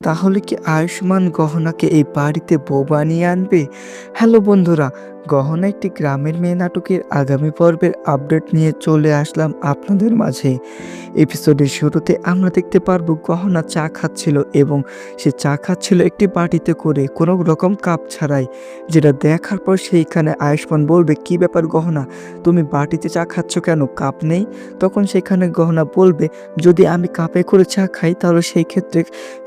তাহলে কি আয়ুষ্মান গহনাকে এই বাড়িতে বউ বানিয়ে আনবে? হ্যালো বন্ধুরা গহনা একটি গ্রামের মেয়ে নাটকের আগামী পর্বের আপডেট নিয়ে চলে আসলাম আপনাদের মাঝে। এপিসোডের শুরুতে আমরা দেখতে পারব গহনা চা খাচ্ছিল এবং সে চা খাচ্ছিল একটি বাটিতে করে কোনো রকম কাপ ছাড়াই, যেটা দেখার পর সেইখানে আয়ুষ্মান বলবে, কি ব্যাপার গহনা? তুমি বাটিতে চা খাচ্ছ কেন? কাপ নেই? তখন সেখানে গহনা বলবে, যদি আমি কাপে করে চা খাই, তাহলে সেই ক্ষেত্রে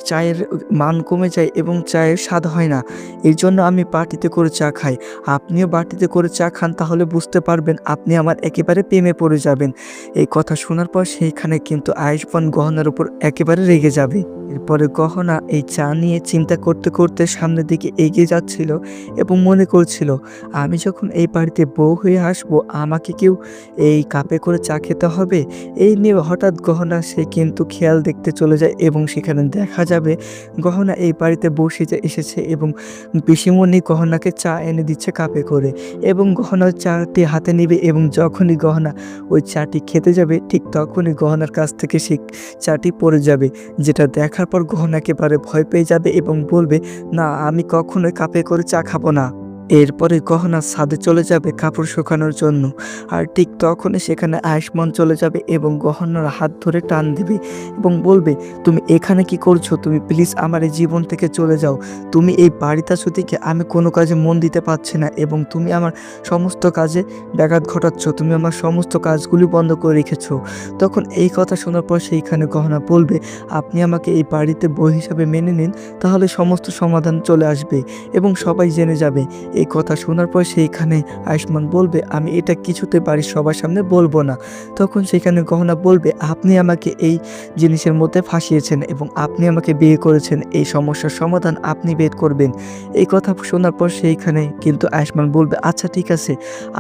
চায়ের মান কমে যায় এবং চায়ের স্বাদ হয় না। এই জন্য আমি বাটিতে করে চা খাই। আপনিও বাটিতে করে চা খান, তাহলে বুঝতে পারবেন আপনি আমার একেবারে প্রেমে পড়ে যাবেন। এই কথা শোনার পর সেইখানে কিন্তু আয়ুষ্মান গহনার উপর একেবারে রেগে যাবে। এরপরে গহনা এই চা নিয়ে চিন্তা করতে করতে সামনের দিকে এগিয়ে যাচ্ছিল এবং মনে করছিল, আমি যখন এই বাড়িতে বউ হয়ে আসব, আমাকে কেউ এই কাপে করে চা খেতে হবে? এই নিয়ে হঠাৎ গহনা সে কিন্তু খেয়াল দেখতে চলে যায় এবং সেখানে দেখা যাবে গহনা এই বাড়িতে বসে এসেছে এবং পিসিমণি গহনাকে চা এনে দিচ্ছে কাপে করে এবং গহনা চাটি হাতে নেবে এবং যখনই গহনা ওই চাটি খেতে যাবে, ঠিক তখনই গহনার কাছ থেকে সে চাটি পড়ে যাবে, যেটা দেখার পর গহনা একেবারে ভয় পেয়ে যাবে এবং বলবে, না, আমি কখনোই কাপে করে চা খাব না। এরপরে গহনা ছাদে চলে যাবে কাপড় শুকানোর জন্য। আর ঠিক তখনই সেখানে আয়ুষ্মান চলে যাবে এবং গহনার হাত ধরে টান দিবে এবং বলবে, তুমি এখানে কি করছ? তুমি প্লিজ আমার এই জীবন থেকে চলে যাও। তুমি এই বাড়িতে থেকে আমি কোনো কাজে মন দিতে পারছি না এবং তুমি আমার সমস্ত কাজে ব্যাঘাত ঘটাচ্ছ। তুমি আমার সমস্ত কাজগুলি বন্ধ করে রেখেছো। তখন এই কথা শোনার পর সেইখানে গহনা বলবে, আপনি আমাকে এই বাড়িতে বই হিসাবে মেনে নিন, তাহলে সমস্ত সমাধান চলে আসবে এবং সবাই জেনে যাবে। এই কথা শোনার পর সেইখানে আয়ুষ্মান বলবে, আমি এটা কিছুতে বাড়ির সবার সামনে বলব না। তখন সেখানে গহনা বলবে, আপনি আমাকে এই জিনিসের মধ্যে ফাঁসিয়েছেন এবং আপনি আমাকে বিয়ে করেছেন। এই সমস্যার সমাধান আপনি বের করবেন। এই কথা শোনার পর সেইখানে কিন্তু আয়ুষ্মান বলবে আচ্ছা ঠিক আছে,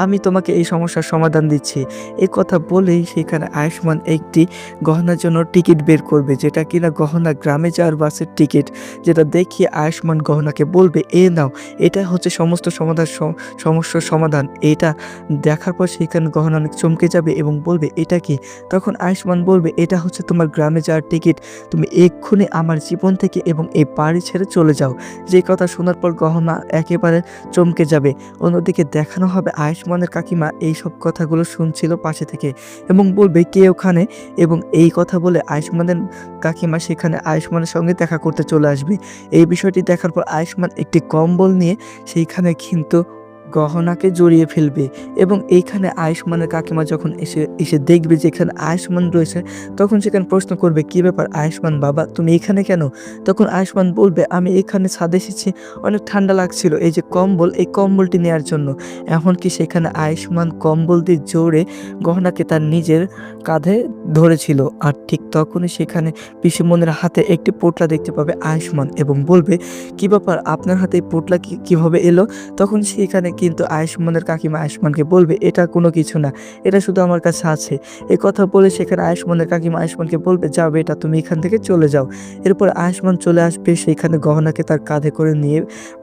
আমি তোমাকে এই সমস্যার সমাধান দিচ্ছি। এই কথা বলেই সেখানে আয়ুষ্মান একটি গহনার জন্য টিকিট বের করবে, যেটা কিনা গহনা গ্রামে যাওয়ার বাসের টিকিট, যেটা দেখিয়ে আয়ুষ্মান গহনাকে বলবে, এ নাও, এটা হচ্ছে সমস্ত সমাধান সমস্যার সমাধান। এটা দেখার পর সেখানে গহনা অনেক চমকে যাবে এবং বলবে, এটা কি? তখন আয়ুষ্মান বলবে, এটা হচ্ছে তোমার গ্রামে যাওয়ার টিকিট। তুমি এক্ষুনি আমার জীবন থেকে এবং এই বাড়ি ছেড়ে চলে যাও। যে কথা শোনার পর গহনা একেবারে চমকে যাবে। অন্যদিকে দেখানো হবে আয়ুষ্মানের কাকিমা এই সব কথাগুলো শুনছিল পাশে থেকে এবং বলবে, কে ওখানে? এবং এই কথা বলে আয়ুষ্মানের কাকিমা সেখানে আয়ুষ্মানের সঙ্গে দেখা করতে চলে আসবে। এই বিষয়টি দেখার পর আয়ুষ্মান একটি কম্বল নিয়ে সেইখানে কিন্তু গহনাকে জড়িয়ে ফেলবে এবং এইখানে আয়ুষ্মানের কাকিমা যখন এসে এসে দেখবে যে এখানে আয়ুষ্মান রয়েছে, তখন সেখানে প্রশ্ন করবে, কি ব্যাপার আয়ুষ্মান বাবা, তুমি এখানে কেন? তখন আয়ুষ্মান বলবে, আমি এখানে ছাদে এসেছি, অনেক ঠান্ডা লাগছিল, এই যে কম্বল, এই কম্বলটি নেওয়ার জন্য। এমনকি সেখানে আয়ুষ্মান কম্বল দিয়ে জোরে গহনাকে তার নিজের কাঁধে ধরেছিল। আর ঠিক তখনই সেখানে পিসিমনের হাতে একটি পোটলা দেখতে পাবে আয়ুষ্মান এবং বলবে, কি ব্যাপার, আপনার হাতে এই পোটলা কীভাবে এলো? তখন সেখানে কিন্তু আয়ুষ্মানের কাকিমা আয়ুষ্মানকে বলবে, এটা কোনো কিছু না, এটা শুধু আমার কাছে আছে। এই কথা বলে সেখানে আয়ুষ্মানের কাকিমা আয়ুষ্মানকে বলবে, যাও এটা তুমি এখান থেকে চলে যাও। এরপর আয়ুষ্মান চলে আসবে সেইখানে গহনাকে তার কাঁধে করে নিয়ে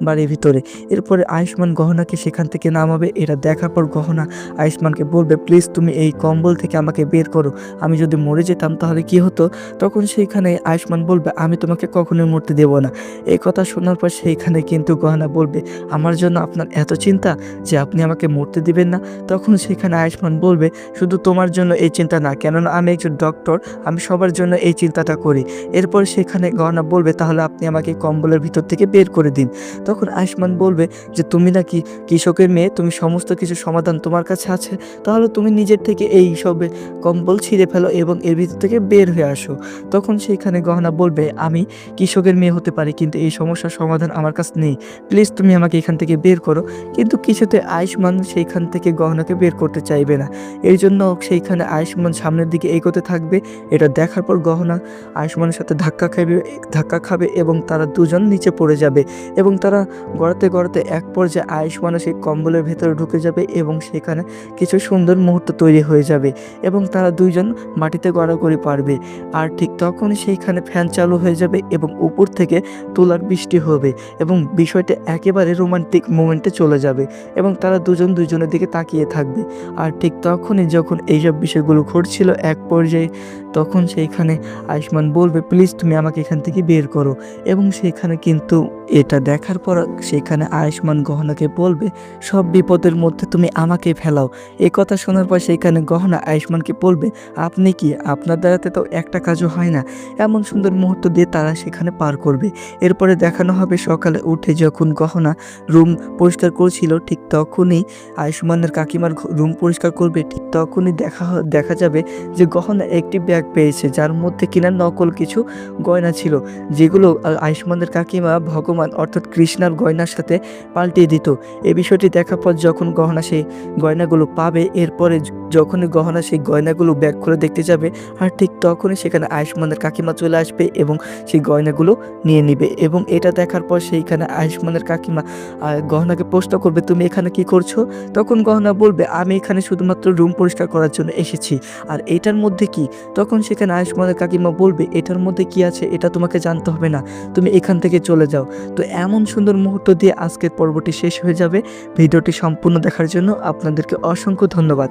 বাড়ির ভিতরে। এরপরে আয়ুষ্মান গহনাকে সেখান থেকে নামাবে এটা দেখার পর গহনা আয়ুষ্মানকে বলবে, প্লিজ তুমি এই কম্বল থেকে আমাকে বের করো, আমি যদি মরে যেতাম তাহলে কি হতো? তখন সেইখানে আয়ুষ্মান বলবে, আমি তোমাকে কখনোই মরতে দেব না। এই কথা শোনার পর সেইখানে কিন্তু গহনা বলবে, আমার জন্য আপনার এত চিন্তা যে আপনি আমাকে মরতে দিবেন না। তখন সেখানে আয়ুষ্মান বলবে, শুধু তোমার জন্য এই চিন্তা না, কেননা আমি একজন ডক্টর আমি সবার জন্য এই চিন্তাটা করি। এরপর সেখানে গহনা বলবে, তাহলে আপনি আমাকে কম্বলের ভিতর থেকে বের করে দিন। তখন আয়ুষ্মান বলবে যে, তুমি নাকি কৃষকের মেয়ে, তুমি সমস্ত কিছু সমাধান তোমার কাছে আছে, তাহলে তুমি নিজের থেকে এই সবে কম্বল ছিঁড়ে ফেলো এবং এর ভিতর থেকে বের হয়ে আসো। তখন সেখানে গহনা বলবে, আমি কৃষকের মেয়ে হতে পারি, কিন্তু এই সমস্যার সমাধান আমার কাছে নেই। প্লিজ তুমি আমাকে এখান থেকে বের করো। কিন্তু কিছুতে আয়ুষ্মান সেইখান থেকে গহনাকে বের করতে চাইবে না। এর জন্য সেইখানে আয়ুষ্মান সামনের দিকে এগোতে থাকবে। এটা দেখার পর গহনা আয়ুষ্মানের সাথে ধাক্কা খাবে ধাক্কা খাবে এবং তারা দুজন নিচে পড়ে যাবে এবং তারা গড়াতে গড়াতে এক পর্যায়ে আয়ুষ্মানও সেই কম্বলের ভেতরে ঢুকে যাবে এবং সেখানে কিছু সুন্দর মুহূর্ত তৈরি হয়ে যাবে এবং তারা দুইজন মাটিতে গড়াগড়ি পারবে। আর ঠিক তখনই সেইখানে ফ্যান চালু হয়ে যাবে এবং উপর থেকে তোলার বৃষ্টি হবে এবং বিষয়টা একেবারে রোমান্টিক মোমেন্টে চলে যাবে। এবং তারা দুজন দুজনের দিকে তাকিয়ে থাকবে। আর ঠিক তখনই যখন এইসব বিষয়গুলো ঘটছিল, এক পর্যায়ে তখন সেইখানে আয়ুষ্মান বলবে, প্লিজ তুমি আমাকে এখান থেকে বের করো। এবং সেখানে কিন্তু এটা দেখার পর সেখানে আয়ুষ্মান গহনাকে বলবে, সব বিপদের মধ্যে তুমি আমাকে ফেলাও। এই কথা শোনার পর সেইখানে গহনা আয়ুষ্মানকে বলবে, আপনি কি? আপনার দ্বারাতে তো একটা কাজও হয় না। এমন সুন্দর মুহূর্ত দিয়ে তারা সেখানে পার করবে। এরপরে দেখানো হবে সকালে উঠে যখন গহনা রুম পরিষ্কার করছিল, ঠিক তখনই আয়ুষ্মানের কাকিমার রুম পরিষ্কার করবে, ঠিক তখনই দেখা দেখা যাবে যে গহনা একটি ব্যাগ পেয়েছে, যার মধ্যে কিনা নকল কিছু গয়না ছিল, যেগুলো আ- আয়ুষ্মানের কাকিমা ভগবান অর্থাৎ কৃষ্ণার গয়নার সাথে পাল্টিয়ে দিত। এ বিষয়টি দেখার পর যখন গহনা সেই গয়নাগুলো পাবে, এরপরে যখনই গহনা সেই গয়নাগুলো ব্যাগ খুলে দেখতে যাবে, আর ঠিক তখনই সেখানে আয়ুষ্মানের কাকিমা চলে আসবে এবং সেই গয়নাগুলো নিয়ে নিবে। এবং এটা দেখার পর সেইখানে আয়ুষ্মানের কাকিমা গহনাকে প্রশ্ন করবে, তুমি এখানে কি করছ? তখন গহনা বলবে, আমি এখানে শুধুমাত্র রুম পরিষ্কার করার জন্য এসেছি। আর এটার মধ্যে কি? তখন সেখানে আয়ুষ্মানের কাকিমা বলবে, এটার মধ্যে কি আছে? এটা তোমাকে জানতে হবে না। তুমি এখান থেকে চলে যাও। তো এমন সুন্দর মুহূর্ত দিয়ে আজকের পর্বটি শেষ হয়ে যাবে। ভিডিওটি সম্পূর্ণ দেখার জন্য আপনাদেরকে অসংখ্য ধন্যবাদ।